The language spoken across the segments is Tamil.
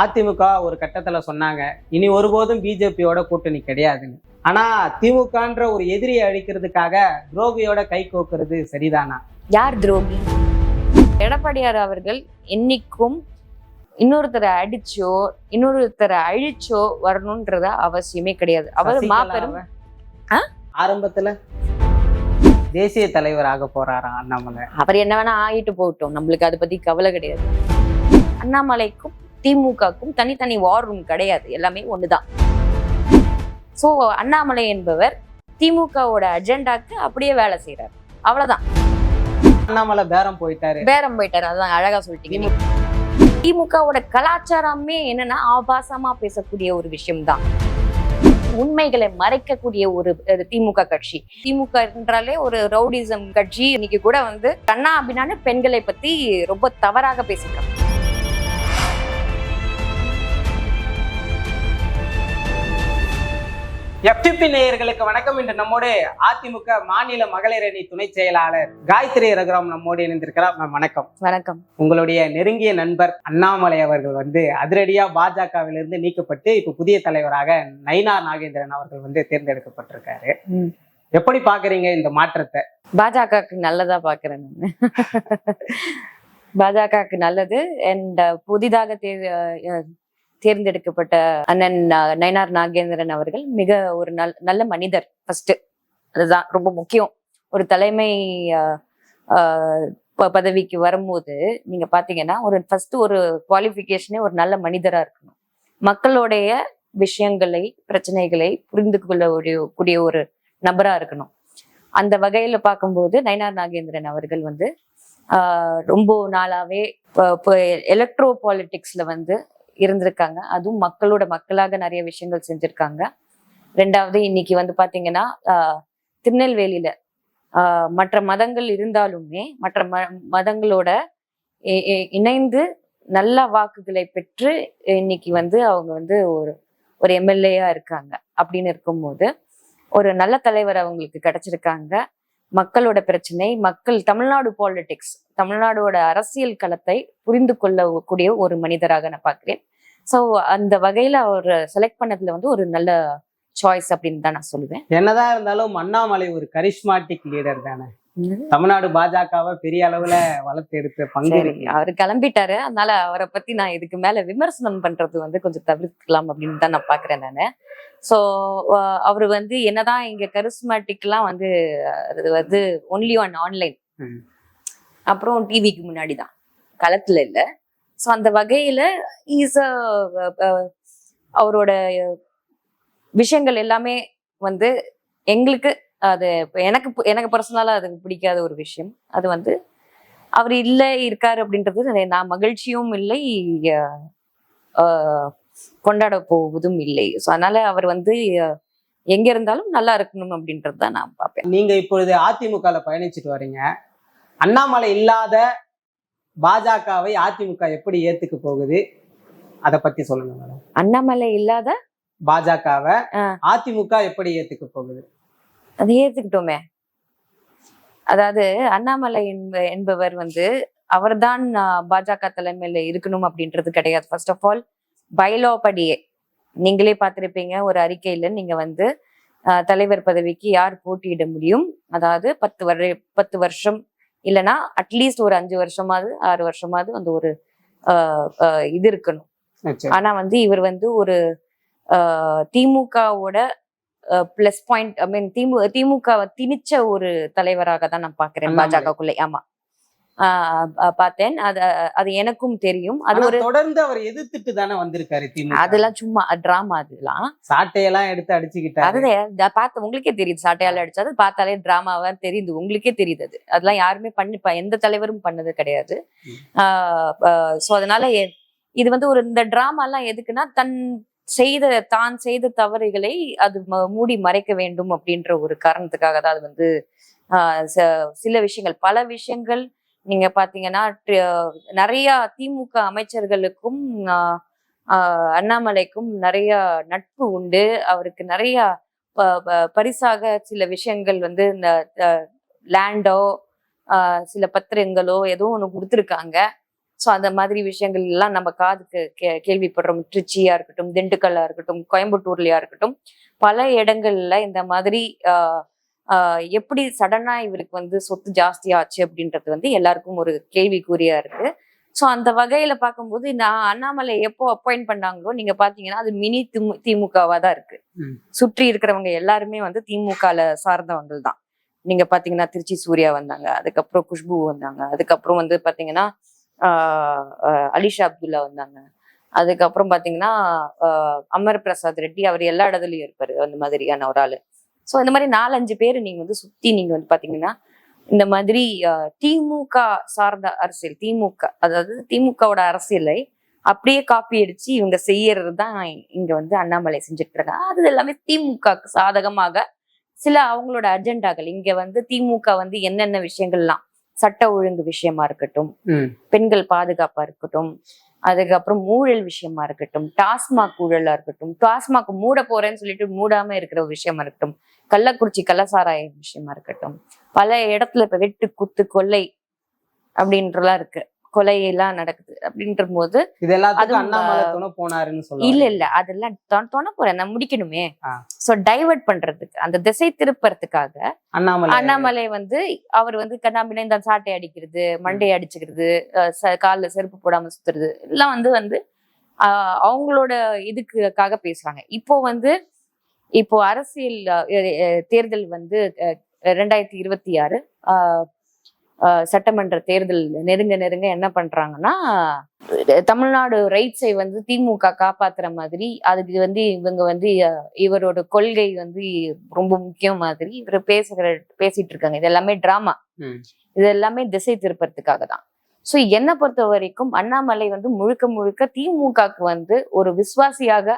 அதிமுக ஒரு கட்டத்துல சொன்னாங்க இனி ஒருபோதும் பிஜேபியோட கூட்டணி கிடையாதுன்னு. ஆனா திமுகன்ற ஒரு எதிரியை அழிக்கிறதுக்காக துரோகியோட கை கோக்குறது சரிதானா? யார் துரோகி? எடப்பாடியார் அவர்கள் என்னைக்கும் இன்னொருத்தரை அடிச்சோ இன்னொருத்தரை அழிச்சோ வரணும்ன்றத அவசியமே கிடையாது. அவர் மாபெரும்? ஆரம்பத்துல? தேசிய தலைவராக போறாராம் அண்ணாமலை? அவர் என்ன வேணா ஆகிட்டு போகட்டும். நம்மளுக்கு அதை பத்தி கவலை கிடையாது. அண்ணாமலைக்கும் திமுகக்கும் தனித்தனி வார் ரூம் கிடையாது. எல்லாமே ஒண்ணுதான். சோ அண்ணாமலை என்பவர் திமுகவோட அஜெண்டாக்கு அப்படியே வேலை செய்யறாரு அவ்வளவுதான். அண்ணாமலை பேரம் போயிட்டாரு. பேரம் போயிட்டாரு. அதான் அழகா சொல்லிட்டீங்க. திமுகவோட கலாச்சாரமே என்னன்னா ஆபாசமா பேசக்கூடிய ஒரு விஷயம்தான். உண்மைகளை மறைக்கக்கூடிய ஒரு திமுக கட்சி. திமுக என்றாலே ஒரு ரவுடிசம் கட்சி. இன்னைக்கு கூட வந்து கண்ணா அப்படின்னான்னு பெண்களை பத்தி ரொம்ப தவறாக பேசிக்கிறாங்க எஃப்டிபி நேயர்களுக்கு வணக்கம். இன்று நம்மோடு அதிமுக மாநில மகளிர் அணி துணை செயலாளர் காயத்ரி ரகுராம் நம்மோடு இணைந்திருக்கிறார். மேம் வணக்கம். வணக்கம். உங்களுடைய நெருங்கிய நண்பர் அண்ணாமலை அவர்கள் வந்து அதிரடியா பாஜகவிலிருந்து நீக்கப்பட்டு இப்ப புதிய தலைவராக நயினா நாகேந்திரன் அவர்கள் வந்து தேர்ந்தெடுக்கப்பட்டிருக்காரு. எப்படி பாக்குறீங்க இந்த மாற்றத்தை? பாஜகவுக்கு நல்லதா பாக்குறேன் நான். பாஜகவுக்கு நல்லது. அண்ட் புதிதாக தேர்ந்தெடுக்கப்பட்ட அண்ணன் நயனார் நாகேந்திரன் அவர்கள் மிக ஒரு நல் நல்ல மனிதர் ஃபர்ஸ்ட் அதுதான் ரொம்ப முக்கியம். ஒரு தலைமை ப- பதவிக்கு வரும்போது நீங்க பாத்தீங்கன்னா ஒரு ஃபர்ஸ்ட் ஒரு குவாலிஃபிகேஷனே ஒரு நல்ல மனிதரா இருக்கணும். மக்களுடைய விஷயங்களை பிரச்சனைகளை புரிந்து கொள்ளக்கூடிய கூடிய ஒரு நபரா இருக்கணும். அந்த வகையில பார்க்கும்போது நயனார் நாகேந்திரன் அவர்கள் வந்து ரொம்ப நாளாவே எலக்ட்ரோ பாலிட்டிக்ஸ்ல வந்து இருந்திருக்காங்க. அதுவும் மக்களோட மக்களாக நிறைய விஷயங்கள் செஞ்சிருக்காங்க. ரெண்டாவது இன்னைக்கு வந்து பாத்தீங்கன்னா திருநெல்வேலியில மற்ற மதங்கள் இருந்தாலுமே மற்ற ம மதங்களோட இணைந்து நல்ல வாக்குகளை பெற்று இன்னைக்கு வந்து அவங்க வந்து ஒரு ஒரு எம்எல்ஏயா இருக்காங்க. அப்படின்னு இருக்கும்போது ஒரு நல்ல தலைவர் அவங்களுக்கு கிடைச்சிருக்காங்க. மக்களோட பிரச்சனை மக்கள் தமிழ்நாடு பாலிடிக்ஸ் தமிழ்நாடோட அரசியல் களத்தை புரிந்து கொள்ளக்கூடிய ஒரு மனிதராக நான் பார்க்கிறேன். ஸோ அந்த வகையில் அவர் செலக்ட் பண்ணதுல வந்து ஒரு நல்ல சாய்ஸ் அப்படின்னு தான் நான் சொல்லுவேன். என்னதான் இருந்தாலும் அண்ணாமலை ஒரு கரிஷ்மாட்டிக் லீடர் தானே. தமிழ்நாடு பாஜகவை பெரிய அளவுல வளர்த்து எடுத்த பங்கு அவர் கிளம்பிட்டாரு. அதனால அவரை பத்தி நான் இதுக்கு மேல விமர்சனம் பண்றது வந்து கொஞ்சம் தவிர்க்கலாம் அப்படின்னு தான் நான் பாக்குறேன் நானு. ஸோ அவர் வந்து என்னதான் இங்க கரிஸ்மேட்டிக்லாம் வந்து அது வந்து ஒன்லி ஆன் ஆன்லைன். அப்புறம் டிவிக்கு முன்னாடி தான். களத்துல இல்ல. ஸோ அந்த வகையில இஸ் அவரோட விஷயங்கள் எல்லாமே வந்து எங்களுக்கு அது எனக்கு எனக்கு பர்சனலா அது பிடிக்காத ஒரு விஷயம். அது வந்து அவர் இல்லை இருக்காரு அப்படின்றது நான் மகிழ்ச்சியும் இல்லை கொண்டாட போவதும் இல்லை. ஸோ அதனால அவர் வந்து எங்க இருந்தாலும் நல்லா இருக்கணும் அப்படின்றது தான் நான் பார்ப்பேன். நீங்க இப்பொழுது அதிமுகல பயணிச்சுட்டு வர்றீங்க அண்ணாமலை இல்லாத பாஜகவை அதிமுக எப்படி ஏத்துக்க போகுது? அத பத்தி சொல்லுங்க மேடம். அண்ணாமலை இல்லாத பாஜகவை. அதிமுக எப்படி ஏத்துக்க போகுது? அதை ஏத்துக்கிட்டோமே. அதாவது அண்ணாமலை என்ப- என்பவர் வந்து அவர்தான் பாஜக தலைமையில இருக்கணும் அப்படின்றது கிடையாது. ஃபர்ஸ்ட் ஆஃப் ஆல் பைலா படியே. நீங்களே பார்த்திருப்பீங்க ஒரு அறிக்கையில நீங்க வந்து தலைவர் பதவிக்கு யார் போட்டியிட முடியும்? அதாவது பத்து வரு பத்து வருஷம் இல்லைன்னா அட்லீஸ்ட் ஒரு அஞ்சு வருஷமாவது ஆறு வருஷமாவது அந்த ஒரு இது இருக்கணும். ஆனா வந்து இவர் வந்து ஒரு திமுகவோட பிளஸ் பாயிண்ட் ஐ மீன் திமு திமுக திணிச்ச ஒரு தலைவராக தான் நான் பாக்குறேன். பாஜகக்குள்ளே ஆமா. ஆஹ் ஆஹ் பார்த்தேன். அது அது எனக்கும் தெரியும். அது ஒரு தொடர்ந்து அவர் எதிர்த்துட்டு தானே வந்திருக்காரு அதெல்லாம் சும்மா டிராமா அதெல்லாம். சாட்டையெல்லாம் எடுத்து அடிச்சுக்கிட்டாரு. அதுதான் பார்த்து உங்களுக்கே தெரியுது. சாட்டையால அடிச்சது பார்த்தாலே டிராமாவா தெரியுது. உங்களுக்கே தெரியுது அது. அதெல்லாம் யாருமே பண்ணி எந்த தலைவரும் பண்ணது கிடையாது. ம். ஸோ அதனால இது வந்து ஒரு இந்த டிராமா எல்லாம் எதுக்குன்னா தன் செய்த தான் செய்த தவறுகளை அது ம- மூடி மறைக்க வேண்டும் அப்படின்ற ஒரு காரணத்துக்காக தான் அது வந்து ச- சில விஷயங்கள். பல விஷயங்கள் நீங்க பாத்தீங்கன்னா நிறைய திமுக அமைச்சர்களுக்கும் அண்ணாமலைக்கும் நிறைய நட்பு உண்டு. அவருக்கு நிறைய பரிசாக சில விஷயங்கள் வந்து இந்த லேண்டோ சில பத்திரங்களோ ஏதோ ஒன்று கொடுத்துருக்காங்க. ஸோ அந்த மாதிரி விஷயங்கள் எல்லாம் நம்ம காதுக்கு கே கேள்விப்படுறோம். திருச்சியா இருக்கட்டும் திண்டுக்கல்லா இருக்கட்டும் கோயம்புத்தூர்லயா இருக்கட்டும் பல இடங்கள்ல இந்த மாதிரி எப்படி சடனா இவருக்கு வந்து சொத்து ஜாஸ்தி ஆச்சு அப்படின்றது வந்து எல்லாருக்கும் ஒரு கேள்விக்குறியா இருக்கு. ஸோ அந்த வகையில பார்க்கும்போது நான் அண்ணாமலை எப்போ அப்பாயிண்ட் பண்ணாங்களோ நீங்க பாத்தீங்கன்னா அது மினி திமு திமுகவா தான் இருக்கு. சுற்றி இருக்கிறவங்க எல்லாருமே வந்து திமுகல சார்ந்தவங்க தான். நீங்க பாத்தீங்கன்னா திருச்சி சூர்யா வந்தாங்க அதுக்கப்புறம் குஷ்பு வந்தாங்க அதுக்கப்புறம் வந்து பாத்தீங்கன்னா அலிஷா அப்துல்லா வந்தாங்க. அதுக்கப்புறம் பார்த்தீங்கன்னா அமர் பிரசாத் ரெட்டி அவர் எல்லா இடத்துலையும் இருப்பார் அந்த மாதிரியான ஒரு ஆள். ஸோ இந்த மாதிரி நாலஞ்சு பேர் நீங்கள் வந்து சுற்றி நீங்கள் வந்து பார்த்தீங்கன்னா இந்த மாதிரி திமுக சார்ந்த அரசியல் திமுக அதாவது திமுகவோட அரசியலை அப்படியே காப்பி அடிச்சு இவங்க செய்யறது தான் இங்க வந்து அண்ணாமலை செஞ்சுட்டு இருக்காங்க. அது எல்லாமே திமுகக்கு சாதகமாக சில அவங்களோட அஜெண்டாக்கள் இங்க வந்து திமுக வந்து என்னென்ன விஷயங்கள்லாம் சட்ட ஒழுங்கு விஷயமா இருக்கட்டும். பெண்கள் பாதுகாப்பா இருக்கட்டும் அதுக்கப்புறம் ஊழல் விஷயமா இருக்கட்டும் டாஸ்மாக் ஊழலா இருக்கட்டும் டாஸ்மாக் மூட போறேன்னு சொல்லிட்டு மூடாம இருக்கிற ஒரு விஷயமா இருக்கட்டும் கள்ளக்குறிச்சி கள்ளசாராய விஷயமா இருக்கட்டும் பல இடத்துல இப்ப வெட்டு குத்து கொள்ளை அப்படின்றலாம் இருக்கு கொலை எல்லாம் நடக்குது அப்படின்ற போது இல்ல இல்ல. அதெல்லாம் தொண போறேன் நான் முடிக்கணுமே. சோ டைவர்ட் பண்றதுக்கு அந்த திசை திருப்பறதுக்காக அண்ணாமலை. அண்ணாமலை வந்து அவர் வந்து கண்ணாம்பின இந்த சாட்டை அடிக்கிறது மண்டை அடிச்சுக்கிறது கால்ல செருப்பு போடாம சுத்துறது எல்லாம் வந்து வந்து அவங்களோட இதுக்காக பேசுறாங்க. இப்போ வந்து இப்போ அரசியல் தேர்தல் வந்து ரெண்டாயிரத்தி இருபத்தி ஆறு சட்டமன்ற தேர்தல் நெருங்க நெருங்க என்ன பண்றாங்கன்னா தமிழ்நாடு ரைட்ஸை வந்து திமுக காப்பாத்துற மாதிரி அதுக்கு வந்து இவங்க வந்து இவரோட கொள்கை வந்து ரொம்ப முக்கியம் மாதிரி இவர் பேசுகிற பேசிட்டு இருக்காங்க. இது எல்லாமே டிராமா. இது எல்லாமே திசை திருப்பறதுக்காக தான். சோ என்னை பொறுத்த வரைக்கும் அண்ணாமலை வந்து முழுக்க முழுக்க திமுகக்கு வந்து ஒரு விசுவாசியாக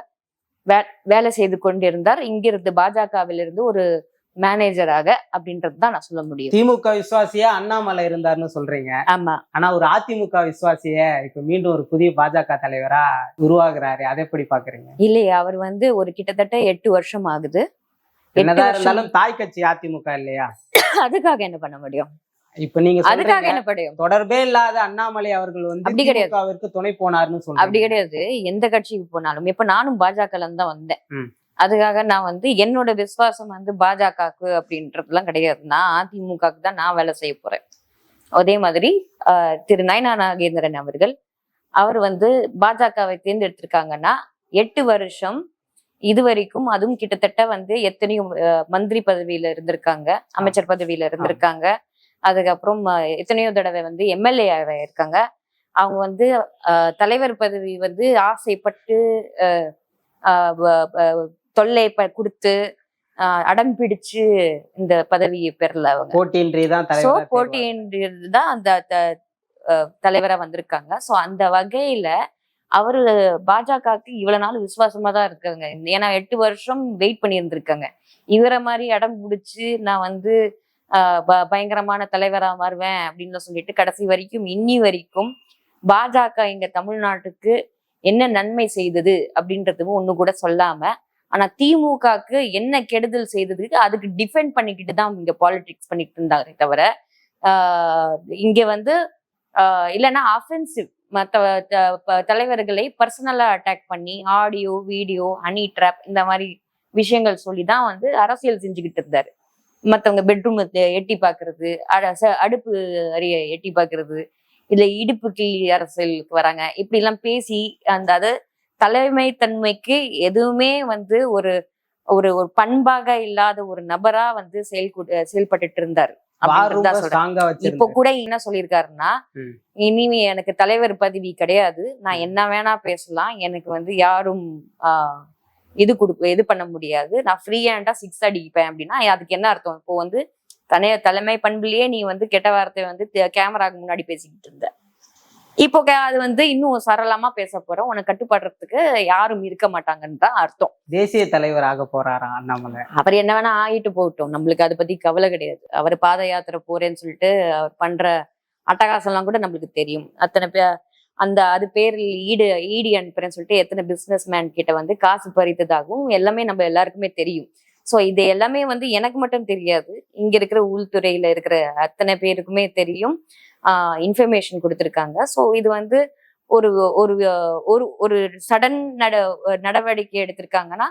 வே வேலை செய்து கொண்டிருந்தார். இங்கிருந்து பாஜகவிலிருந்து ஒரு மேனேஜராக அப்படின்றது தான் நான் சொல்ல முடியும். திமுக விசுவாசியா அண்ணாமலை இருந்தாருன்னு சொல்றீங்க. ஆமா. ஆனா ஒரு அதிமுக விசுவாசிய இப்ப மீண்டும் ஒரு புதிய பாஜக தலைவரா உருவாகுறாரு. அதை எப்படி பாக்குறீங்க? இல்லையே அவர் வந்து ஒரு கிட்டத்தட்ட எட்டு வருஷம் ஆகுது. என்னதான் இருந்தாலும் தாய் கட்சி அதிமுக இல்லையா? அதுக்காக என்ன பண்ண முடியும்? இப்ப நீங்க அதுக்காக என்ன பண்ண தொடர்பே இல்லாத அண்ணாமலை அவர்கள் வந்து அப்படி கிடையாது. திமுகவிற்கு துணை போனாருன்னு அப்படி சொல்றீங்க கிடையாது. எந்த கட்சிக்கு போனாலும் இப்ப நானும் பாஜகல இருந்து தான் வந்தேன். அதுக்காக நான் வந்து என்னோட விசுவாசம் வந்து பாஜகவுக்கு அப்படின்றதுலாம் கிடையாது. நான் அதிமுகவுக்கு தான் நான் வேலை செய்ய போறேன். அதே மாதிரி திரு நயனா நாகேந்திரன் அவர்கள் அவர் வந்து பாஜகவை தேர்ந்தெடுத்திருக்காங்கன்னா எட்டு வருஷம் இது வரைக்கும் அதுவும் கிட்டத்தட்ட வந்து எத்தனையோ மந்திரி பதவியில இருந்திருக்காங்க அமைச்சர் பதவியில இருந்திருக்காங்க. அதுக்கப்புறம் எத்தனையோ தடவை வந்து எம்எல்ஏ இருக்காங்க. அவங்க வந்து தலைவர் பதவி வந்து ஆசைப்பட்டு தொல்லை கொடுத்து அடம் பிடிச்சு இந்த பதவியை பெறல அவங்க. போட்டியின்றி தான் தலைவர் போட்டின்றது தான் அந்த தலைவரா வந்திருக்காங்க. சோ அந்த வகையில அவரு பாஜகவுக்கு இவ்வளவு நாள் விசுவாசமா தான் இருக்காங்க. ஏன்னா எட்டு வருஷம் வெயிட் பண்ணி இருந்திருக்காங்க இவரை மாதிரி அடம் பிடிச்சு நான் வந்து பயங்கரமான தலைவரா மாறுவேன் அப்படின்னு சொல்லிட்டு கடைசி வரைக்கும் இன்னி வரைக்கும் பாஜக இங்க தமிழ்நாட்டுக்கு என்ன நன்மை செய்தது அப்படின்றதும் ஒண்ணு கூட சொல்லாம ஆனா திமுகக்கு என்ன கெடுதல் செய்ததுக்கு அதுக்கு டிஃபெண்ட் பண்ணிக்கிட்டு தான் இங்க பாலிடிக்ஸ் பண்ணிட்டு இருந்தாரே தவிர இங்க வந்து இல்லைன்னா அஃபென்சிவ் மற்ற தலைவர்களை பர்சனலா அட்டாக் பண்ணி ஆடியோ வீடியோ ஹனி ட்ராப் இந்த மாதிரி விஷயங்கள் சொல்லி தான் வந்து அரசியல் செஞ்சுக்கிட்டு இருந்தாரு. மற்றவங்க பெட்ரூம் எட்டி பார்க்கறது அடுப்பு அறிய எட்டி பார்க்கறது இல்லை இடுப்பு கிள்ளி அரசியலுக்கு வராங்க இப்படிலாம் பேசி அந்த அதை தலைமை தன்மைக்கு எதுவுமே வந்து ஒரு ஒரு ஒரு பண்பாக இல்லாத ஒரு நபரா வந்து செயல்கூட செயல்பட்டுட்டு இருந்தாரு. இப்போ கூட என்ன சொல்லியிருக்காருன்னா. இனிமே எனக்கு தலைவர் பதவி கிடையாது. நான். என்ன வேணா பேசலாம். எனக்கு வந்து யாரும் இது கொடுக்க இது பண்ண முடியாது. நான் ஃப்ரீ ஹேண்டா சிக்ஸ் அடிப்பேன் அப்படின்னா அதுக்கு என்ன அர்த்தம்? இப்போ வந்து தனைய தலைமை பண்புலயே நீ வந்து கெட்ட வார்த்தை வந்து கேமராக்கு முன்னாடி பேசிக்கிட்டு இருந்த. இப்போ அது வந்து இன்னும் சரளமா பேச போற உனக்கு கட்டுப்படுறதுக்கு யாரும் இருக்க மாட்டாங்கன்னு தான் அர்த்தம். தேசிய தலைவர் ஆக போறாராம் அண்ணாமலை? அவர் என்ன வேணா ஆகிட்டு போகட்டும். நம்மளுக்கு அதை பத்தி கவலை கிடையாது. அவர் பாத யாத்திரை போறேன்னு சொல்லிட்டு அவர் பண்ற அட்டகாசம்லாம் கூட நம்மளுக்கு தெரியும். அத்தனை பே அந்த அது பேரில் ஈடு ஈடி அனுப்புறேன்னு சொல்லிட்டு எத்தனை பிசினஸ் மேன் கிட்ட வந்து காசு பறித்ததாகவும் எல்லாமே நம்ம எல்லாருக்குமே தெரியும். ஸோ இது எல்லாமே வந்து எனக்கு மட்டும் தெரியாது. இங்க இருக்கிற உள்துறையில இருக்கிற அத்தனை பேருக்குமே தெரியும். இன்ஃபர்மேஷன் கொடுத்துருக்காங்க ஸோ இது வந்து ஒரு ஒரு ஒரு ஒரு சடன் நட நடவடிக்கை எடுத்திருக்காங்கன்னா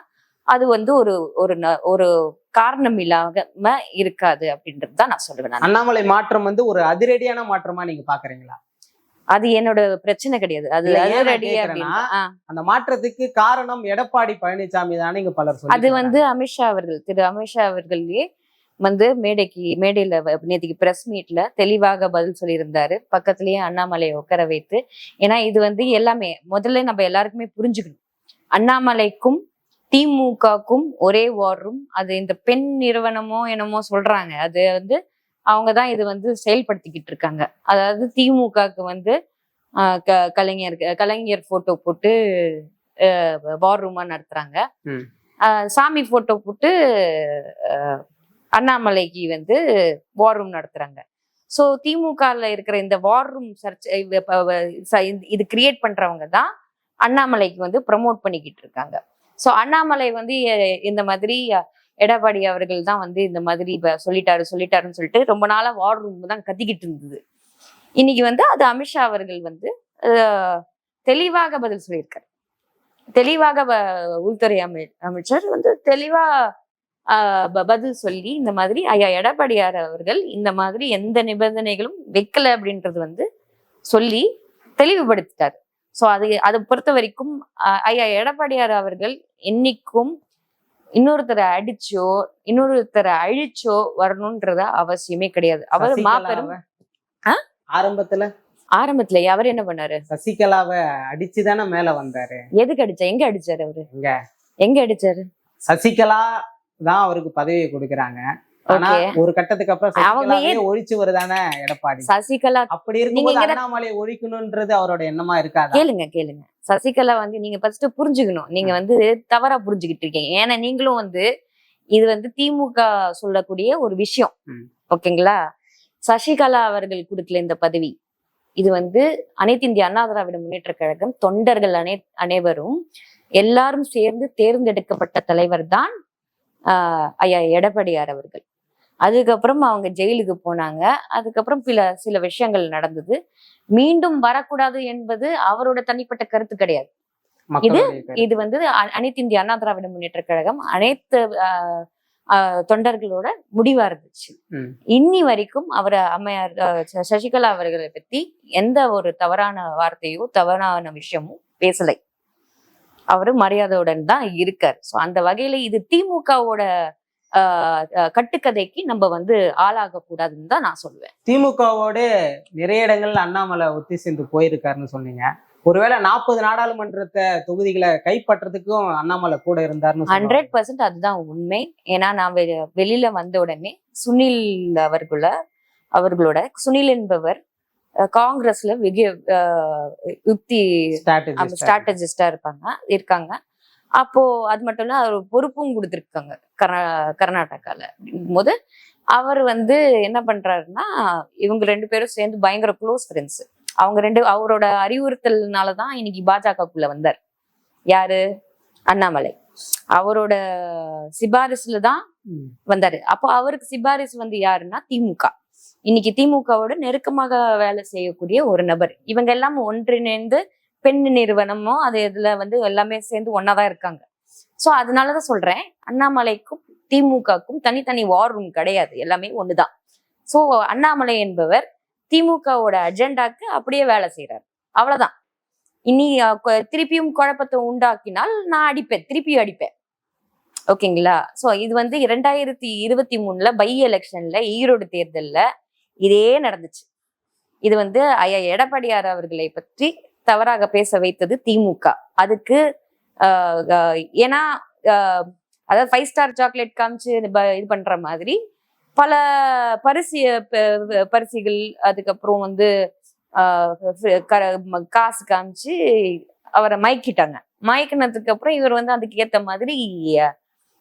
அது வந்து ஒரு ஒரு ஒரு காரணம் இல்லாம இருக்காது அப்படின்றது தான் நான் சொல்லுவேன். அண்ணாமலை மாற்றம் வந்து ஒரு அதிரடியான மாற்றமா நீங்க பாக்குறீங்களா அது என்னோட பிரச்சனை கிடையாது அது. அந்த மாற்றத்துக்கு காரணம் எடப்பாடி பழனிசாமி தானே இங்க பலர் அது வந்து அமித்ஷா அவர்கள் திரு அமித்ஷா அவர்களே வந்து மேடைக்கு மேடையில நேத்திக்கு பிரஸ் மீட்ல தெளிவாக பதில் சொல்லியிருந்தாரு. பக்கத்துலயே அண்ணாமலையை உட்கார வைத்து ஏன்னா இது வந்து எல்லாமே முதல்ல நம்ம எல்லாருக்குமே புரிஞ்சுக்கணும். அண்ணாமலைக்கும் திமுகக்கும் ஒரே வார் ரூம் அது இந்த பெண் நிறுவனமோ என்னமோ சொல்றாங்க. அது வந்து அவங்க தான் இது வந்து செயல்படுத்திக்கிட்டு இருக்காங்க. அதாவது திமுகக்கு வந்து க- கலைஞர் கலைஞர் போட்டோ போட்டு வார் ரூமா நடத்துறாங்க. சாமி போட்டோ போட்டு அண்ணாமலைக்கு வந்து வார் ரூம் நடத்துறாங்க. ஸோ திமுகவில் இருக்கிற இந்த வார் ரூம் சர்ச் ச- இது கிரியேட் பண்ணுறவங்க தான் அண்ணாமலைக்கு வந்து ப்ரமோட் பண்ணிக்கிட்டு இருக்காங்க. ஸோ அண்ணாமலை வந்து எ- இந்த மாதிரி எடப்பாடி அவர்கள் தான் வந்து இந்த மாதிரி இப்போ சொல்லிட்டாரு சொல்லிட்டாருன்னு சொல்லிட்டு ரொம்ப நாளாக வார் ரூம் தான் கத்திக்கிட்டு இருந்தது. இன்னைக்கு வந்து அது அமித்ஷா அவர்கள் வந்து தெளிவாக பதில் சொல்லியிருக்காரு. தெளிவாக உள்துறை அமை அமைச்சர் வந்து தெளிவாக பதில் சொல்லி இந்த மாதிரி ஐயா எடப்பாடியார் அவர்கள் இந்த மாதிரி எந்த நிபந்தனைகளும் வைக்கல அப்படின்றது வந்து சொல்லி தெளிவுபடுத்திட்டார். ஸோ அது அதை பொறுத்த வரைக்கும் ஐயா எடப்பாடியார் அவர்கள் என்னைக்கும் இன்னொருத்தரை அடிச்சோ இன்னொருத்தரை அழிச்சோ வரணும்ன்றத அவசியமே கிடையாது. அவர் மாபெரும்? ஆரம்பத்துல? ஆரம்பத்துல அவர் என்ன பண்ணாரு? சசிகலாவை அடிச்சுதானே மேல வந்தாரு? எதுக்கு அடிச்சா? எங்க அடிச்சாரு அவரு? எங்க? எங்க அடிச்சாரு? சசிகலா தான் அவருக்கு பதவியை கொடுக்கறாங்க. ஒரு கட்டத்துக்கு அப்புறம் ஒழிச்சு வருதானே எடப்பாடி? சசிகலா அப்படி இருக்கும்போது அண்ணாமலையை ஒழிக்கணும்ன்றது அவரோட எண்ணமா இருக்காதா? கேளுங்க கேளுங்க. சசிகலா வந்து நீங்க ஃபர்ஸ்ட் புரிஞ்சுக்கணும். நீங்க வந்து தவறா புரிஞ்சுக்கிட்டு இருக்கீங்க. ஏன்னா நீங்களும் வந்து இது வந்து திமுக சொல்லக்கூடிய ஒரு விஷயம். ஓகேங்களா? சசிகலா அவர்கள் கொடுக்கல இந்த பதவி. இது வந்து அனைத்து இந்திய அண்ணா திராவிட முன்னேற்ற கழகம் தொண்டர்கள் அனை அனைவரும் எல்லாரும் சேர்ந்து தேர்ந்தெடுக்கப்பட்ட தலைவர் தான் ஐயா எடப்பாடியார் அவர்கள். அதுக்கப்புறம் அவங்க ஜெயிலுக்கு போனாங்க. அதுக்கப்புறம் சில சில விஷயங்கள் நடந்தது. மீண்டும் வரக்கூடாது என்பது அவரோட தனிப்பட்ட கருத்து கிடையாது. கருத்து. இது வந்து அனைத்து இந்திய அண்ணா திராவிட முன்னேற்ற கழகம் அனைத்து தொண்டர்களோட முடிவா இருந்துச்சு. இன்னி வரைக்கும் அவர் அம்மையார் சசிகலா அவர்களை பத்தி எந்த ஒரு தவறான வார்த்தையோ தவறான விஷயமும் பேசலை. அவரு மரியாதையுடன் தான் இருக்கார். சோ அந்த வகையில இது திமுகவோட கட்டுக்கதைக்கு நம்ம வந்து ஆளாக கூடாதுன்னு தான் நான் சொல்லுவேன். திமுகவோட நிறைய இடங்கள்ல அண்ணாமலை ஒத்தி சேர்ந்து போயிருக்காருன்னு சொன்னீங்க. ஒருவேளை நாற்பது நாடாளுமன்றத்தை தொகுதிகளை கைப்பற்றதுக்கும் அண்ணாமலை கூட இருந்தாருன்னு. ஹண்ட்ரட் பர்சன்ட் அதுதான் உண்மை. ஏன்னா நான் வெளியில வந்த உடனே சுனில் அவர்கள அவர்களோட சுனில் என்பவர் காங்கிரஸ்ல வெகு யுக்தி. ஸ்ட்ராட்டஜிஸ்டா இருப்பாங்க இருக்காங்க. அப்போ அது மட்டும் இல்ல அவர் பொறுப்பும் கொடுத்துருக்காங்க கர்நா கர்நாடகால. போது அவர் வந்து என்ன பண்றாருன்னா இவங்க ரெண்டு பேரும் சேர்ந்து பயங்கர க்ளோஸ் ஃப்ரெண்ட்ஸ் அவங்க ரெண்டு அவரோட அறிவுறுத்தல்னாலதான் இன்னைக்கு பாஜகக்குள்ள வந்தார். யாரு? அண்ணாமலை. அவரோட சிபாரிசுல தான். வந்தாரு. அப்போ அவருக்கு சிபாரிசு வந்து யாருன்னா திமுக. இன்னைக்கு திமுகவோட நெருக்கமாக வேலை செய்யக்கூடிய ஒரு நபர். இவங்க எல்லாம் ஒன்றிணைந்து பெண் நிறுவனமும் அது இதுல வந்து எல்லாமே சேர்ந்து ஒன்னாதான் இருக்காங்க. சோ அதனாலதான் சொல்றேன். அண்ணாமலைக்கும் திமுகக்கும் தனித்தனி வார் ரூம் கிடையாது. எல்லாமே ஒண்ணுதான். சோ அண்ணாமலை என்பவர் திமுகவோட அஜெண்டாக்கு அப்படியே வேலை செய்யறாரு அவ்வளவுதான். இனி திருப்பியும் குழப்பத்தை உண்டாக்கினால் நான் அடிப்பேன். திருப்பியும் அடிப்பேன். ஓகேங்களா? ஸோ இது வந்து இரண்டாயிரத்தி இருபத்தி மூணுல பை எலெக்ஷன்ல ஈரோடு தேர்தலில் இதே நடந்துச்சு. இது வந்து ஐயா எடப்பாடியார் அவர்களை பற்றி தவறாக பேச வைத்தது திமுக. அதுக்கு ஏன்னா அதாவது ஃபைவ் ஸ்டார் சாக்லேட் காமிச்சு இது ப- இது பண்ற மாதிரி பல பரிசு ப- பரிசுகள் அதுக்கப்புறம் வந்து க- ம- காசு காமிச்சு அவரை மயக்கிட்டாங்க. மயக்கினதுக்கு அப்புறம் இவர் வந்து அதுக்கு ஏத்த மாதிரி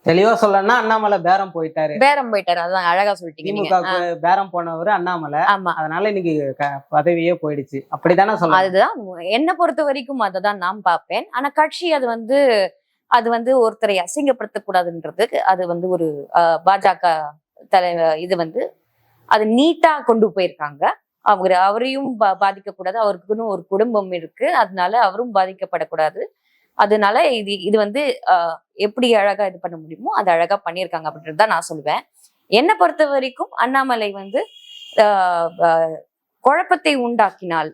தெளிவா சொல்லணும்னா அண்ணாமலை பேரம் போயிட்டாரு. பேரம் போயிட்டாரு. அதான் அழகா சொல்லிட்டீங்க திமுக பேரம் போனவர் அண்ணாமலை. ஆமா. அதனால இன்னைக்கு பதவியே போயிடுச்சு. அப்படித்தானே சொல்லலாம் அதுதான். என்னை பொறுத்த வரைக்கும் அதை நான் பார்ப்பேன். ஆனா கட்சி அது வந்து அது வந்து ஒருத்தரை அசிங்கப்படுத்தக்கூடாதுன்றதுக்கு அது வந்து ஒரு பாஜக தலை இது வந்து அது நீட்டா கொண்டு போயிருக்காங்க. அவர் அவரையும் பா- பாதிக்கக்கூடாது. அவருக்குன்னு ஒரு குடும்பம் இருக்கு. அதனால அவரும் பாதிக்கப்படக்கூடாது. அதனால இது இது வந்து எப்படி அழகா இது பண்ண முடியுமோ அது அழகா பண்ணியிருக்காங்க அப்படின்றது தான் நான் சொல்லுவேன். என்னை பொறுத்த வரைக்கும் அண்ணாமலை வந்து குழப்பத்தை உண்டாக்கினால்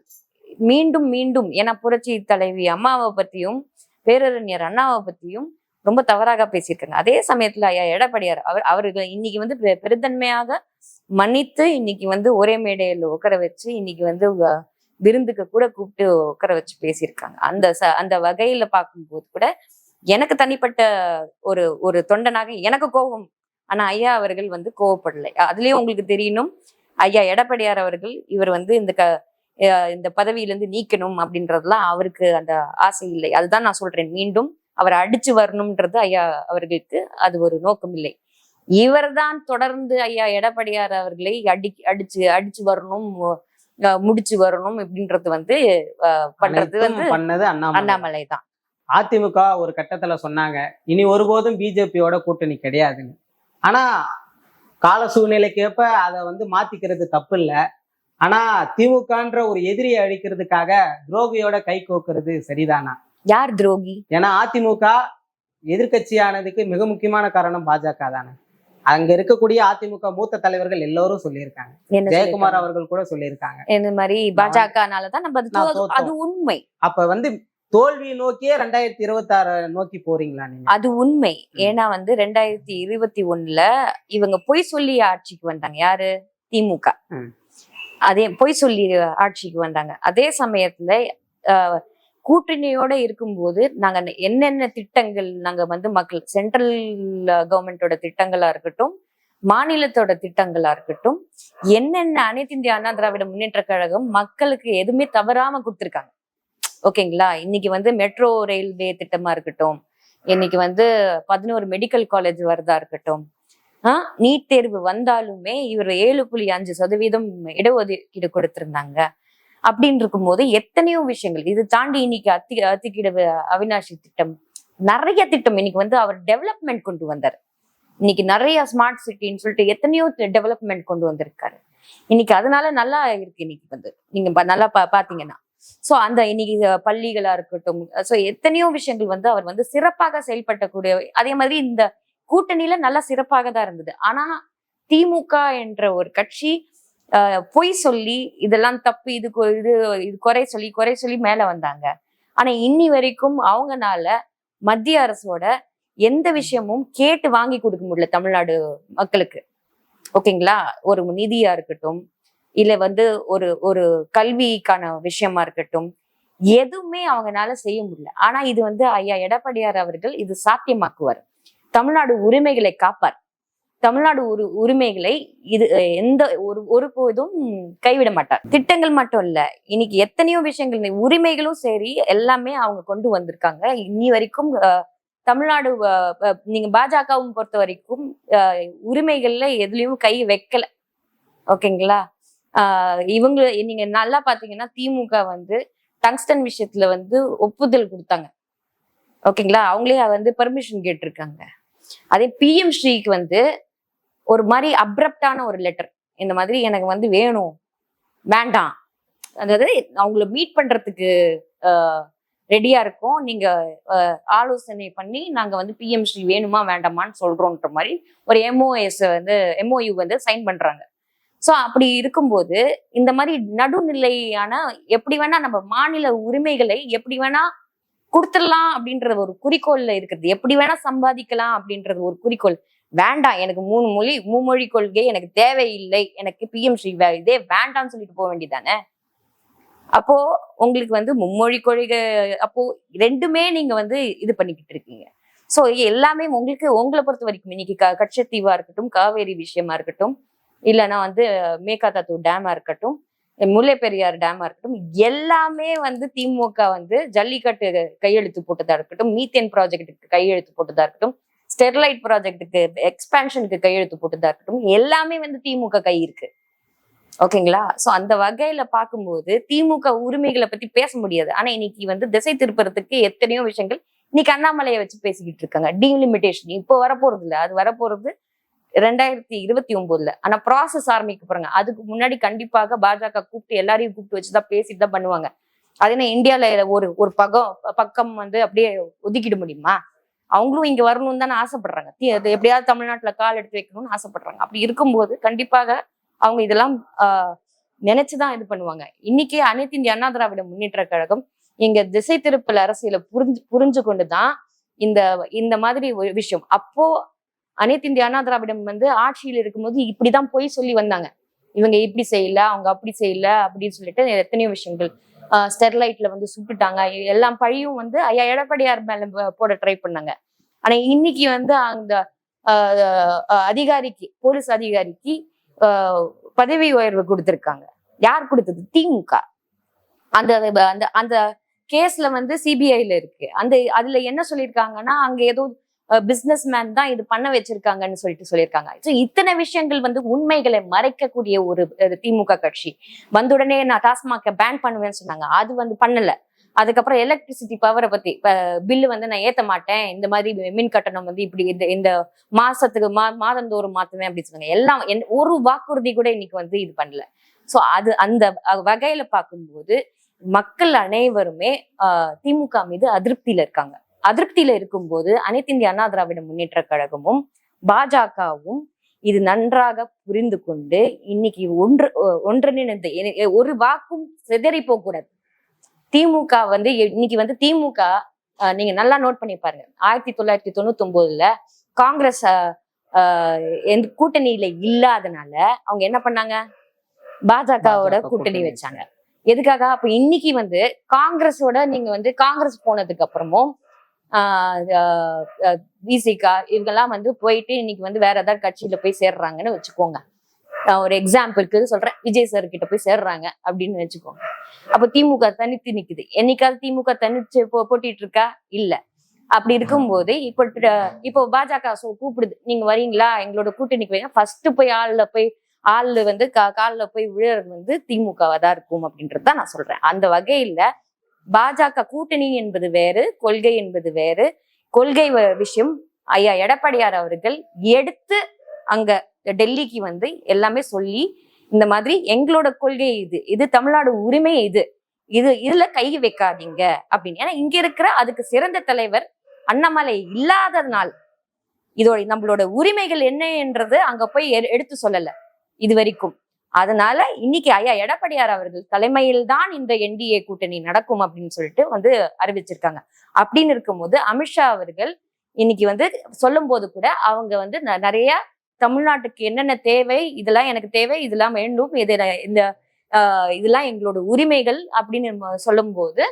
மீண்டும் மீண்டும் ஏன்னா புரட்சி தலைவி அம்மாவை பற்றியும் பேரறிஞர் அண்ணாவை பற்றியும் ரொம்ப தவறாக பேசியிருக்காங்க. அதே சமயத்துல ஐயா எடப்பாடியார் அவர் அவர்கள் இன்னைக்கு வந்து பெ- பெருந்தன்மையாக மன்னித்து இன்னைக்கு வந்து ஒரே மேடையில் உட்கார வச்சு இன்னைக்கு வந்து விருந்துக்கு கூட கூப்பிட்டு உட்கார வச்சு பேசியிருக்காங்க. அந்த ச அந்த வகையில பார்க்கும்போது கூட எனக்கு தனிப்பட்ட ஒரு ஒரு தொண்டனாக எனக்கு கோபம். ஆனா ஐயா அவர்கள் வந்து கோவப்படலை. அதுலயும் உங்களுக்கு தெரியணும் ஐயா எடப்பாடியார் அவர்கள் இவர் வந்து இந்த க இந்த பதவியிலிருந்து நீக்கணும் அப்படின்றதுலாம் அவருக்கு அந்த ஆசை இல்லை. அதுதான் நான் சொல்றேன். மீண்டும் அவரை அடிச்சு வரணும்ன்றது ஐயா அவர்களுக்கு அது ஒரு நோக்கம் இல்லை இவர்தான் தொடர்ந்து ஐயா எடப்பாடியார் அவர்களை அடி அடிச்சு அடிச்சு வரணும் முடிச்சு வரணும் அப்படின்றது வந்து பண்றது வந்து பண்ணது அண்ணாமலை. தான். அதிமுக ஒரு கட்டத்துல சொன்னாங்க இனி ஒருபோதும் பிஜேபியோட கூட்டணி கிடையாதுன்னு. ஆனா கால சூழ்நிலைக்கு ஏற்ப அதை வந்து மாத்திக்கிறது தப்பு இல்ல ஆனா திமுகன்ற ஒரு எதிரியை அழிக்கிறதுக்காக துரோகியோட கை கோக்குறது சரிதானா? யார் துரோகி? ஏன்னா அதிமுக எதிர்க்கட்சியானதுக்கு மிக முக்கியமான காரணம் பாஜக தானே. அங்க இருக்கக்கூடிய அதிமுக மூத்த தலைவர்கள் எல்லோரும் சொல்லியிருக்காங்க. ஜெயக்குமார்? அவர்கள் கூட சொல்லியிருக்காங்க. இந்த மாதிரி பாஜகனாலதான் நம்ம அது உண்மை. அப்ப வந்து தோல்வியை நோக்கியே ரெண்டாயிரத்தி இருபத்தி ஆறு நோக்கி போறீங்களா நீங்க? அது உண்மை. ஏன்னா வந்து ரெண்டாயிரத்தி இருபத்தி ஒண்ணுல இவங்க பொய் சொல்லி ஆட்சிக்கு வந்தாங்க. யாரு? திமுக. அதே பொய் சொல்லி ஆட்சிக்கு வந்தாங்க. அதே சமயத்துல ஆஹ், கூட்டணியோட இருக்கும்போது நாங்க என்னென்ன திட்டங்கள் நாங்க வந்து மக்கள் சென்ட்ரல் கவர்மெண்டோட திட்டங்களா இருக்கட்டும் மாநிலத்தோட திட்டங்களா இருக்கட்டும் என்னென்ன அனைத்து இந்திய அண்ணா திராவிட முன்னேற்ற கழகம் மக்களுக்கு எதுவுமே தவறாம கொடுத்துருக்காங்க. ஓகேங்களா? இன்னைக்கு வந்து மெட்ரோ ரயில்வே திட்டமா இருக்கட்டும் இன்னைக்கு வந்து பதினோரு மெடிக்கல் காலேஜ் வரதா இருக்கட்டும் ஆஹ் நீட் தேர்வு வந்தாலுமே இவர் ஏழு புள்ளி அஞ்சு சதவீதம் இடஒதுக்கீடு கொடுத்திருந்தாங்க. அப்படின்னு இருக்கும்போது எத்தனையோ விஷயங்கள். இது தாண்டி இன்னைக்கு அத்தி அத்திக்கிட அவினாஷி திட்டம் நிறைய திட்டம் இன்னைக்கு வந்து அவர் டெவலப்மெண்ட் கொண்டு வந்தார். இன்னைக்கு நிறைய ஸ்மார்ட் சிட்டின்னு சொல்லிட்டு எத்தனையோ டெவலப்மெண்ட் கொண்டு வந்திருக்காரு. இன்னைக்கு அதனால நல்லா இருக்கு இன்னைக்கு வந்து. நீங்க நல்லா பா பாத்தீங்கன்னா. சோ அந்த இன்னைக்கு பள்ளிகளா இருக்கட்டும் சோ எத்தனையோ விஷயங்கள் வந்து அவர் வந்து சிறப்பாக செயல்பட்டக்கூடிய அதே மாதிரி இந்த கூட்டணியில நல்லா சிறப்பாக தான் இருந்தது. ஆனா திமுக என்ற ஒரு கட்சி பொய் சொல்லி இதெல்லாம் தப்பு இது கொ- இது இது குறை சொல்லி குறை சொல்லி மேலே வந்தாங்க. ஆனா இன்னி வரைக்கும் அவங்கனால மத்திய அரசோட எந்த விஷயமும் கேட்டு வாங்கி கொடுக்க முடியல தமிழ்நாடு மக்களுக்கு. ஓகேங்களா? ஒரு நிதியா இருக்கட்டும் இல்ல வந்து ஒரு ஒரு கல்விக்கான விஷயமா இருக்கட்டும் எதுவுமே அவங்கனால செய்ய முடியல. ஆனா இது வந்து ஐயா எடப்பாடியார் அவர்கள் இது சாத்தியமாக்குவார். தமிழ்நாடு உரிமைகளை காப்பார். தமிழ்நாடு உரு உரிமைகளை இது எந்த ஒரு ஒருபோதும் கைவிட மாட்டார். திட்டங்கள் மட்டும் இல்ல இன்னைக்கு எத்தனையோ விஷயங்கள் உரிமைகளும் சரி எல்லாமே அவங்க கொண்டு வந்திருக்காங்க. இன்னி வரைக்கும் தமிழ்நாடு நீங்க பாஜகவும் பொறுத்த வரைக்கும் உரிமைகள்ல எதுலயும் கை வைக்கல. ஓகேங்களா? ஆஹ் இவங்க நீங்க நல்லா பாத்தீங்கன்னா திமுக வந்து டங்ஸ்டன் விஷயத்துல வந்து ஒப்புதல் கொடுத்தாங்க. ஓகேங்களா? அவங்களே வந்து பெர்மிஷன் கேட்டிருக்காங்க. அதே பிஎம் ஸ்ரீக்கு வந்து ஒரு மாதிரி அப்ரப்டான ஒரு லெட்டர் இந்த மாதிரி எனக்கு வந்து வேணும். வேண்டாம். அதாவது அவங்கள மீட் பண்றதுக்கு ரெடியா இருக்கும். நீங்க ஆலோசனை பண்ணி நாங்க வந்து பிஎம்ஸ்ரீ வேணுமா வேண்டாமான்னு சொல்றோன்ற மாதிரி ஒரு எம்ஓஎஸ் வந்து எம்ஓயு வந்து சைன் பண்றாங்க. ஸோ அப்படி இருக்கும்போது இந்த மாதிரி நடுநிலையான எப்படி வேணா நம்ம மாநில உரிமைகளை எப்படி வேணா கொடுத்துடலாம் அப்படின்றது ஒரு குறிக்கோள்ல இருக்கிறது. எப்படி வேணா சம்பாதிக்கலாம் அப்படின்றது ஒரு குறிக்கோள். வேண்டாம் எனக்கு மூணு மொழி மும்மொழி கொள்கை எனக்கு தேவையில்லை எனக்கு பிஎம் ஸ்ரீ வே- இதே வேண்டாம்னு சொல்லிட்டு போக வேண்டியதானே அப்போ உங்களுக்கு வந்து மும்மொழி கொள்கை அப்போ ரெண்டுமே நீங்க வந்து இது பண்ணிக்கிட்டு இருக்கீங்க. ஸோ எல்லாமே உங்களுக்கு உங்களை பொறுத்த வரைக்கும் இன்னைக்கு க கட்சத்தீவா இருக்கட்டும் காவேரி விஷயமா இருக்கட்டும் இல்லைன்னா வந்து மேகாதாத்து டேமா இருக்கட்டும் முல்லை பெரியார் டேமா இருக்கட்டும் எல்லாமே வந்து திமுக வந்து ஜல்லிக்கட்டு கையெழுத்து போட்டதா இருக்கட்டும் மீத்தேன் ப்ராஜெக்ட்டுக்கு கையெழுத்து போட்டதா இருக்கட்டும் ஸ்டெர்லைட் ப்ராஜெக்ட்டுக்கு எக்ஸ்பேன்ஷனுக்கு கையெழுத்து போட்டதா இருக்கட்டும். எல்லாமே வந்து திமுக கை இருக்கு. ஓகேங்களா? ஸோ அந்த வகையில பார்க்கும்போது திமுக உரிமைகளை பத்தி பேச முடியாது. ஆனா இன்னைக்கு வந்து திசை திருப்புறதுக்கு எத்தனையோ விஷயங்கள் இன்னைக்கு அண்ணாமலையை வச்சு பேசிக்கிட்டு இருக்காங்க. டீலிமிட்டேஷன் இப்போ வரப்போறது இல்லை அது வரப்போறது ரெண்டாயிரத்தி இருபத்தி ஒன்பதுல ஆனா ப்ராசஸ் ஆரம்பிக்க போறாங்க. அதுக்கு முன்னாடி கண்டிப்பாக பாஜக கூப்பிட்டு எல்லாரையும் கூப்பிட்டு வச்சுதான் பேசிட்டு தான் பண்ணுவாங்க. அது என்ன இந்தியால ஒரு ஒரு பகம் பக்கம் வந்து அப்படியே ஒதுக்கிட முடியுமா? அவங்களும் இங்க வரணும்னு தானே ஆசைப்படுறாங்க. எப்படியாவது தமிழ்நாட்டுல கால் எடுத்து வைக்கணும்னு ஆசைப்படுறாங்க. அப்படி இருக்கும்போது கண்டிப்பாக அவங்க இதெல்லாம் ஆஹ் நினைச்சுதான் இது பண்ணுவாங்க. இன்னைக்கு அனைத்து இந்திய அண்ணா திராவிட முன்னேற்ற கழகம் இங்க திசை திருப்பல் அரசியல புரிஞ்சு புரிஞ்சு கொண்டுதான் இந்த இந்த மாதிரி ஒரு விஷயம். அப்போ அனைத்து இந்திய அண்ணா திராவிடம் வந்து ஆட்சியில் இருக்கும்போது இப்படிதான் போய் சொல்லி வந்தாங்க. இவங்க இப்படி செய்யல அவங்க அப்படி செய்யல அப்படின்னு சொல்லிட்டு எத்தனையோ விஷயங்கள் ஸ்டெர்லைட்ல வந்து சுட்டுட்டாங்க. எல்லாம் பழியும் வந்து ஐயா எடப்பாடியார் மேல போட ட்ரை பண்ணாங்க. ஆனா இன்னைக்கு வந்து அந்த ஆஹ் அதிகாரிக்கு போலீஸ் அதிகாரிக்கு ஆஹ் பதவி உயர்வு கொடுத்திருக்காங்க. யார் கொடுத்தது? திமுக. அந்த அந்த அந்த கேஸ்ல வந்து சிபிஐல இருக்கு. அந்த அதுல என்ன சொல்லியிருக்காங்கன்னா அங்க ஏதோ பிசினஸ் மேன் தான் இது பண்ண வச்சிருக்காங்கன்னு சொல்லிட்டு சொல்லியிருக்காங்க. ஸோ இத்தனை விஷயங்கள் வந்து உண்மைகளை மறைக்கக்கூடிய ஒரு திமுக கட்சி. வந்தவுடனே நான் டாஸ்மாக பேன் பண்ணுவேன்னு சொன்னாங்க. அது வந்து பண்ணல. அதுக்கப்புறம் எலக்ட்ரிசிட்டி பவரை பத்தி பில்லு வந்து நான் ஏத்த மாட்டேன். இந்த மாதிரி மின் கட்டணம் வந்து இப்படி இந்த இந்த மாசத்துக்கு மா மாதந்தோறும் மாத்துவேன் அப்படின்னு சொன்னாங்க. எல்லாம் ஒரு வாக்குறுதி கூட இன்னைக்கு வந்து இது பண்ணல. ஸோ அது அந்த வகையில பார்க்கும்போது மக்கள் அனைவருமே திமுக மீது அதிருப்தியில இருக்காங்க. அதிருப்தியில இருக்கும்போது அனைத்து இந்திய அண்ணா திராவிட முன்னேற்ற கழகமும் பாஜகவும் இது நன்றாக புரிந்து கொண்டு இன்னைக்கு ஒன்று ஒன்றிணைந்து ஒரு வாக்கும் சிதறி போக கூடாது. திமுக வந்து இன்னைக்கு வந்து திமுக நீங்க நல்லா நோட் பண்ணி பாருங்க. ஆயிரத்தி தொள்ளாயிரத்தி தொண்ணூத்தி ஒன்பதுல காங்கிரஸ் எந்த கூட்டணியில இல்லாதனால அவங்க என்ன பண்ணாங்க? பாஜகவோட பாஜக கூட்டணி கூட்டணி வச்சாங்க. எதுக்காக? அப்ப இன்னைக்கு வந்து காங்கிரஸோட நீங்க வந்து காங்கிரஸ் போனதுக்கு அப்புறமும் விசிகா இவங்கெல்லாம் வந்து போயிட்டு இன்னைக்கு வந்து வேற ஏதாவது கட்சியில போய் சேர்றாங்கன்னு வச்சுக்கோங்க. நான் ஒரு எக்ஸாம்பிளுக்கு சொல்றேன். விஜய் சார் கிட்ட போய் சேர்றாங்க அப்படின்னு வச்சுக்கோங்க. அப்ப திமுக தனித்து நிக்குது. என்னைக்காவது திமுக தனிச்சு போ- போட்டிட்டு இருக்கா? இல்ல. அப்படி இருக்கும்போது இப்போ இப்போ பாஜக கூப்பிடுது. நீங்க வரீங்களா? எங்களோட கூட்டணிக்கு வைங்க ஃபர்ஸ்ட் போய் ஆள்ல போய் ஆள் வந்து கா- கால்ல போய் விழுறது வந்து திமுகவா தான் இருக்கும் அப்படின்றது தான் நான் சொல்றேன். அந்த வகையில பாஜக கூட்டணி என்பது வேறு கொள்கை என்பது வேறு. கொள்கை விஷயம் ஐயா எடப்பாடியார் அவர்கள் எடுத்து அங்க டெல்லிக்கு வந்து எல்லாமே சொல்லி இந்த மாதிரி எங்களோட கொள்கை இது இது தமிழ்நாடு உரிமை இது இது இதுல கை வைக்காதீங்க அப்படின்னு. ஏன்னா இங்க இருக்கிற அதுக்கு சிறந்த தலைவர் அண்ணாமலை இல்லாததுனால் இதோட நம்மளோட உரிமைகள் என்ன என்றது அங்க போய் எடுத்து சொல்லல இது வரைக்கும். அதனால இன்னைக்கு ஐயா எடப்பாடியார் அவர்கள் தலைமையில் தான் இந்த என்டிஏ கூட்டணி நடக்கும் அப்படின்னு சொல்லிட்டு வந்து அறிவிச்சிருக்காங்க. அப்படின்னு இருக்கும்போது அமித்ஷா அவர்கள் இன்னைக்கு வந்து சொல்லும் போது கூட அவங்க வந்து ந- நிறைய தமிழ்நாட்டுக்கு என்னென்ன தேவை இதெல்லாம் எனக்கு தேவை இதெல்லாம் வேண்டும் இது இந்த இதெல்லாம் எங்களோட உரிமைகள் அப்படின்னு சொல்லும்போது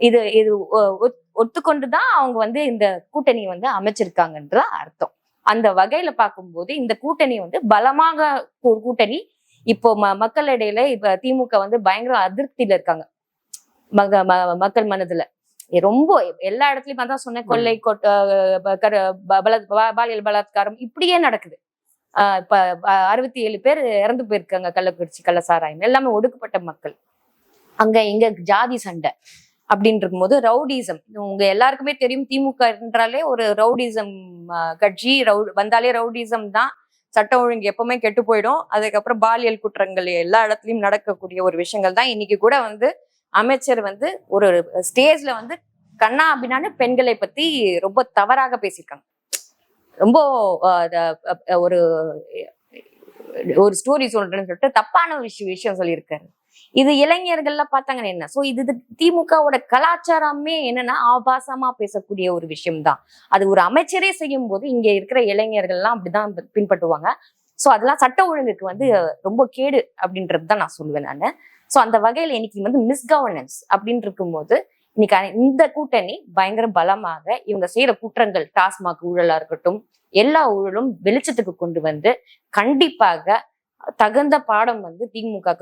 இது இது ஒத்துக்கொண்டு தான் அவங்க வந்து இந்த கூட்டணி வந்து அமைச்சிருக்காங்கன்ற அர்த்தம். அந்த வகையில பார்க்கும்போது இந்த கூட்டணி வந்து பலமாக கூட்டணி இப்போ ம மக்களிடையில இப்ப திமுக வந்து பயங்கர அதிருப்தியில இருக்காங்க. மக ம- மக்கள் மனதுல. ரொம்ப எல்லா இடத்துலயும் அதான் சொன்னேன். கொள்ளை பாலியல் பலாத்காரம் இப்படியே நடக்குது. இப்ப அறுபத்தி ஏழு பேர் இறந்து போயிருக்காங்க. கள்ளக்குறிச்சி கள்ளசாராயம் எல்லாமே ஒடுக்கப்பட்ட மக்கள். அங்க இங்க ஜாதி சண்டை அப்படின்னு இருக்கும்போது ரவுடிசம். உங்க எல்லாருக்குமே தெரியும் திமுக என்றாலே ஒரு ரவுடிசம் கட்சி ரவு வந்தாலே ரவுடிசம் தான். சட்டம் ஒழுங்கு எப்பவுமே கெட்டு போயிடும். அதுக்கப்புறம் பாலியல் குற்றங்கள் எல்லா இடத்துலயும் நடக்கக்கூடிய ஒரு விஷயங்கள் தான். இன்னைக்கு கூட வந்து அமைச்சர் வந்து ஒரு ஸ்டேஜ்ல வந்து கண்ணா அப்படின்னான்னு பெண்களை பத்தி ரொம்ப தவறாக பேசியிருக்காங்க. ரொம்ப ஒரு ஒரு ஸ்டோரி சொல்றேன்னு சொல்லிட்டு தப்பான விஷயம் விஷயம் சொல்லியிருக்காரு. இது இளைஞர்கள்ல பார்த்தாங்கன்னா என்ன? சோ இது திமுகவோட கலாச்சாரமே என்னன்னா ஆபாசமா பேசக்கூடிய ஒரு விஷயம்தான். அது ஒரு அமைச்சரே செய்யும் போது இங்க இருக்கிற இளைஞர்கள்லாம் அப்படிதான் பின்பற்றுவாங்க. சோ அதெல்லாம் சட்ட ஒழுங்குக்கு வந்து ரொம்ப கேடு அப்படின்றது தான் நான் சொல்லுவேன் நான். சோ அந்த வகையில இன்னைக்கு வந்து மிஸ்கவர்னன்ஸ் அப்படின்னு இருக்கும்போது இன்னைக்கு இந்த கூட்டணி பயங்கர பலமாக இவங்க செய்யற குற்றங்கள் டாஸ்மாக் ஊழலா இருக்கட்டும் எல்லா ஊழலும் வெளிச்சத்துக்கு கொண்டு வந்து கண்டிப்பாக தகுந்த பாடம் வந்து திமுக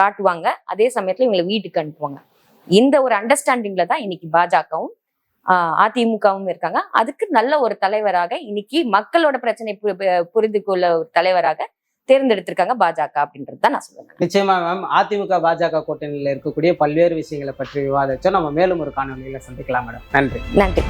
காட்டுவாங்க. அதே சமயத்துல இவங்களை வீட்டுக்கு அனுப்புவாங்க. இந்த ஒரு அண்டர்ஸ்டாண்டிங்ல தான் இன்னைக்கு பாஜகவும் அதிமுகவும் இருக்காங்க. அதுக்கு நல்ல ஒரு தலைவராக இன்னைக்கு மக்களோட பிரச்சனை புரிந்து கொள்ள ஒரு தலைவராக தேர்ந்தெடுத்திருக்காங்க பாஜக அப்படின்றது தான் நான் சொல்லுவேன் நிச்சயமா மேம் அதிமுக பாஜக கூட்டணியில் இருக்கக்கூடிய பல்வேறு விஷயங்களை பற்றி விவாதிச்சோம். நம்ம மேலும் ஒரு காணொலியில சந்திக்கலாம் மேடம் நன்றி. நன்றி.